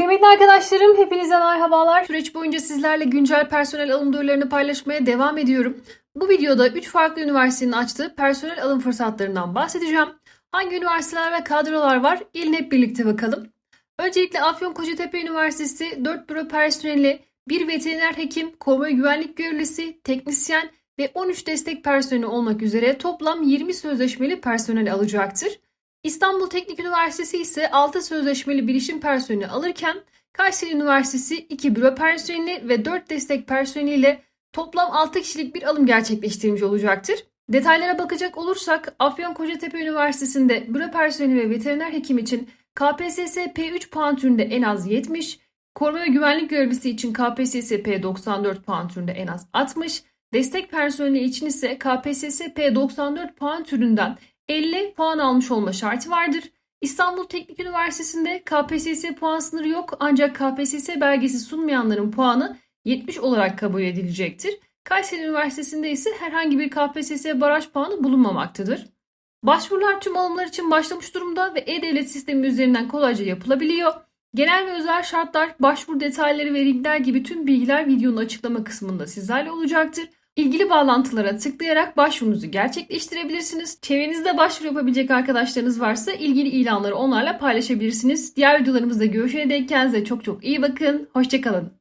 Kıymetli arkadaşlarım, hepinize merhabalar. Süreç boyunca sizlerle güncel personel alım duyurularını paylaşmaya devam ediyorum. Bu videoda 3 farklı üniversitenin açtığı personel alım fırsatlarından bahsedeceğim. Hangi üniversiteler ve kadrolar var? Gelin hep birlikte bakalım. Öncelikle Afyon Kocatepe Üniversitesi 4 büro personeli, 1 veteriner hekim, koruma güvenlik görevlisi, teknisyen ve 13 destek personeli olmak üzere toplam 20 sözleşmeli personel alacaktır. İstanbul Teknik Üniversitesi ise 6 sözleşmeli bilişim personeli alırken Kayseri Üniversitesi 2 büro personeli ve 4 destek personeliyle toplam 6 kişilik bir alım gerçekleştirmiş olacaktır. Detaylara bakacak olursak Afyon Kocatepe Üniversitesi'nde büro personeli ve veteriner hekim için KPSS P3 puan türünde en az 70, koruma ve güvenlik görevlisi için KPSS P94 puan türünde en az 60, destek personeli için ise KPSS P94 puan türünden 50 puan almış olma şartı vardır. İstanbul Teknik Üniversitesi'nde KPSS puan sınırı yok ancak KPSS belgesi sunmayanların puanı 70 olarak kabul edilecektir. Kayseri Üniversitesi'nde ise herhangi bir KPSS baraj puanı bulunmamaktadır. Başvurular tüm alımlar için başlamış durumda ve e-devlet sistemi üzerinden kolayca yapılabiliyor. Genel ve özel şartlar, başvuru detayları ve linkler gibi tüm bilgiler videonun açıklama kısmında sizlerle olacaktır. İlgili bağlantılara tıklayarak başvurunuzu gerçekleştirebilirsiniz. Çevrenizde başvuru yapabilecek arkadaşlarınız varsa ilgili ilanları onlarla paylaşabilirsiniz. Diğer videolarımızda görüşene dek kendinize çok çok iyi bakın. Hoşçakalın.